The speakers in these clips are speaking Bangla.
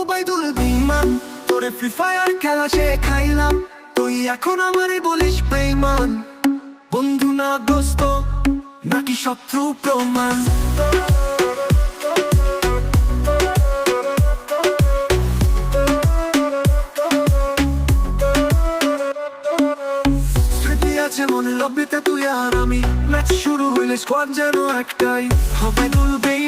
ওবাইদুল বেইমান, তোরে ফ্রি ফায়ার খেলা শেখাইলাম। তুই এখন আমারে বলিস বেইমান। বন্ধু না দোস্ত, নাকি শত্রু প্রমাণ? আছে মনে লবিতে তুই আর আমি। ম্যাচ শুরু হইলে স্কোয়াড যেন একটাই। হবে দুলবেই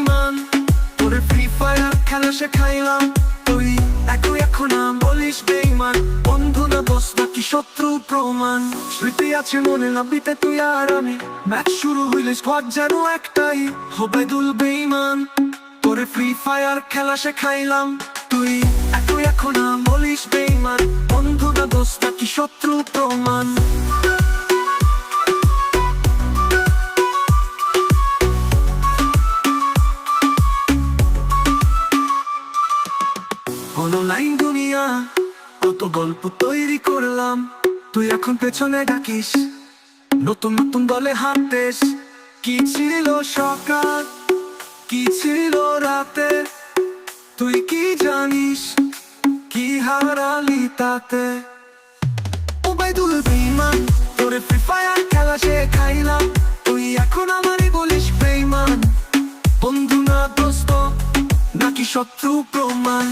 তোরে ফ্রি ফায়ার খেলা শেখাইলাম। তুই একই এখন বলিস বেইমান বন্ধু না দোষ নাকি শত্রু প্রমাণ। স্মৃতি আছে মনে লব্বিতে তুই আর আমি। ম্যাচ শুরু হইলে স্কোয়াড যেন একটাই হবে দুল বেইমান তোরে ফ্রি ফায়ার খেলা শেখাইলাম। তুই একই এখন বলিস বেইমান বন্ধু না দোষ নাকি শত্রু প্রমাণ। অনলাইন দুনিয়া কত গল্প তৈরি করলাম। তুই এখন পেছনে ডাকিস, নতুন নতুন দলে হাঁটতেস কি ছিল সকাল, কি ছিল রাতে? তুই কি জানিস, কি হারালি তাতে? ওবাইদুল তোরে ফ্রি ফায়ার খেলা শেখাইলাম। তুই শত্রু প্রমাণ